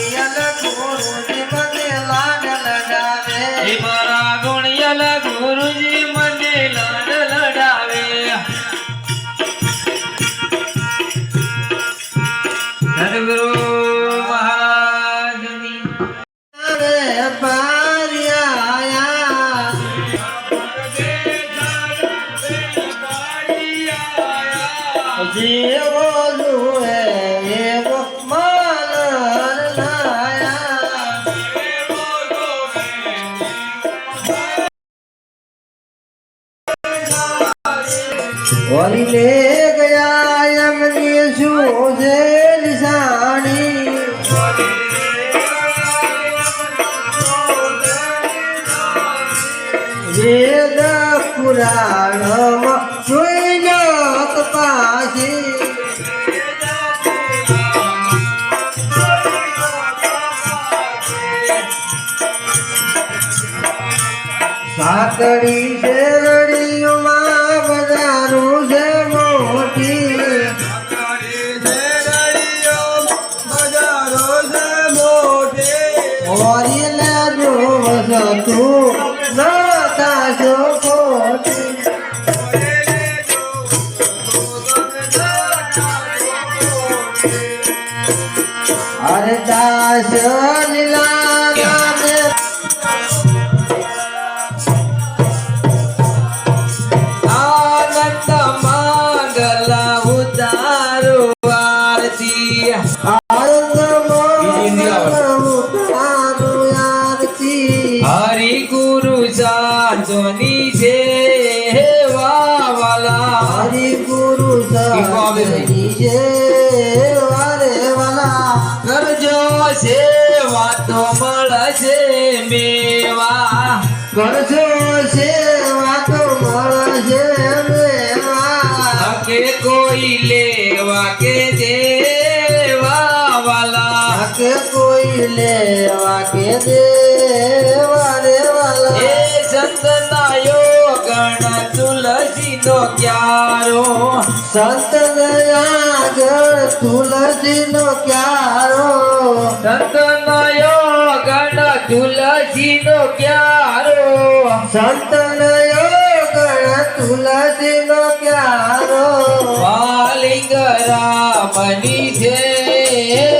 ગુણિયલ ગુરુજી મને લાડ લડાવે. મારા ગુણિયલ ગુરુજી મને લાડ લડાવે. સદગુરુ મહારાજની જીવો જુએ લે ગયા એમની શું છે નિશાણી વેદ પુરાણમાં જોઈ જાત પાછી. સાકડી सुन आनंद मंगला उदारो आरती। आनंद उदारो आरती। गुरु जानी देवा वाला। हरि गुरु जा સાધુની સેવા વાલા કરજો સેવા તો મળશે મેવા કે કોઈ લેવા કે દેવા વાલા કોઈ લેવા કે દેવા રે વાલા એ સંતનાયો ગણ તુલસી નો ક્યારો સંત આગળ તુલસી નો ક્યારો? સંતનાયો ગણ તુલસી નો ક્યારો? સંત ગણ તુલસી નો ક્યારો? વાલિંગ રામની વાલા